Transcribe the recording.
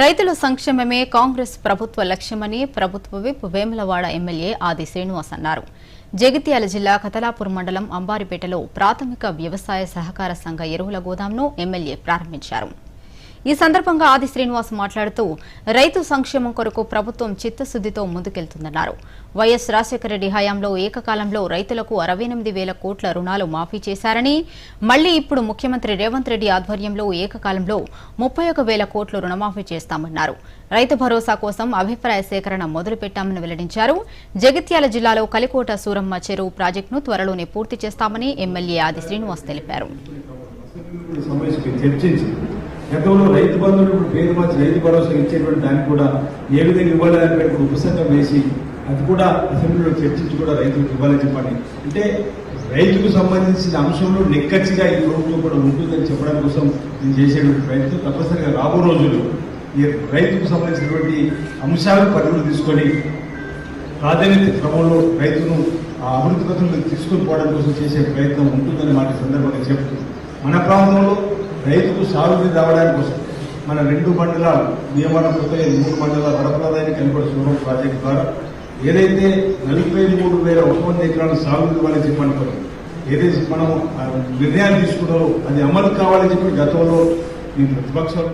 రైతుల సంక్షేమమే కాంగ్రెస్ ప్రభుత్వ లక్ష్యమని ప్రభుత్వ విప్ వేములవాడ ఎమ్మెల్యే ఆది శ్రీనివాస్ అన్నారు. జగిత్యాల జిల్లా కతలాపూర్ మండలం అంబారిపేటలో ప్రాథమిక వ్యవసాయ సహకార సంఘ ఎరువుల గోదాంను ఎమ్మెల్యే ప్రారంభించారు. ఈ సందర్భంగా ఆది శ్రీనివాస్ మాట్లాడుతూ రైతు సంక్షేమం కొరకు ప్రభుత్వం చిత్తశుద్దితో ముందుకెళ్తుందన్నారు. వైఎస్ రాజశేఖర రెడ్డి హయాంలో ఏకకాలంలో రైతులకు అరవై ఎనిమిది వేల కోట్ల రుణాలు మాఫీ చేశారని మళ్ళీ ఇప్పుడు ముఖ్యమంత్రి రేవంత్ రెడ్డి ఆధ్వర్యంలో ఏకకాలంలో ముప్పై ఒక వేల కోట్లు రుణమాఫీ చేస్తామన్నారు. రైతు భరోసా కోసం అభిప్రాయ సేకరణ మొదలుపెట్టామని వెల్లడించారు. జగిత్యాల జిల్లాలో కలికోట సూరమ్మ చెరువు ప్రాజెక్టును త్వరలోనే పూర్తి చేస్తామని ఎమ్మెల్యే ఆది శ్రీనివాస్ తెలిపారు. గతంలో రైతు బంధువులు ఇప్పుడు పేద మంచి రైతు భరోసా ఇచ్చేటువంటి దానికి కూడా ఏ విధంగా ఇవ్వాలని ఇప్పుడు వేసి అది కూడా అసెంబ్లీలో చర్చించి కూడా రైతులకు ఇవ్వాలని చెప్పండి. అంటే రైతుకు సంబంధించిన అంశంలో నిక్కచ్చిగా ఈ ప్రభుత్వం కూడా ఉంటుందని చెప్పడం కోసం నేను చేసేటువంటి ప్రయత్నం. తప్పనిసరిగా రాబో రోజులు ఈ రైతుకు సంబంధించినటువంటి అంశాలు పరిగణలు తీసుకొని ప్రాధాన్యత క్రమంలో రైతును ఆ అభివృద్ధి పథంలో తీసుకొని పోవడం కోసం చేసే ప్రయత్నం ఉంటుందని మాట సందర్భంగా చెప్తూ మన ప్రాంతంలో రైతుకు సాగునీరు రావడానికి కోసం మన రెండు మండలాలు నియమనం కొత్తగా మూడు మండలాల వరప్రదాయాన్ని కనబడి సూరం ప్రాజెక్టు ద్వారా. ఏదైతే నలభై మూడు వేల ఒక వంద ఎకరాలు సాగునీరు ఇవ్వాలని చెప్పి అనుకున్నాం. ఏదైతే మనం నిర్ణయాలు తీసుకున్నారో అది అమలు కావాలని చెప్పి గతంలో ఈ ప్రతిపక్షాలు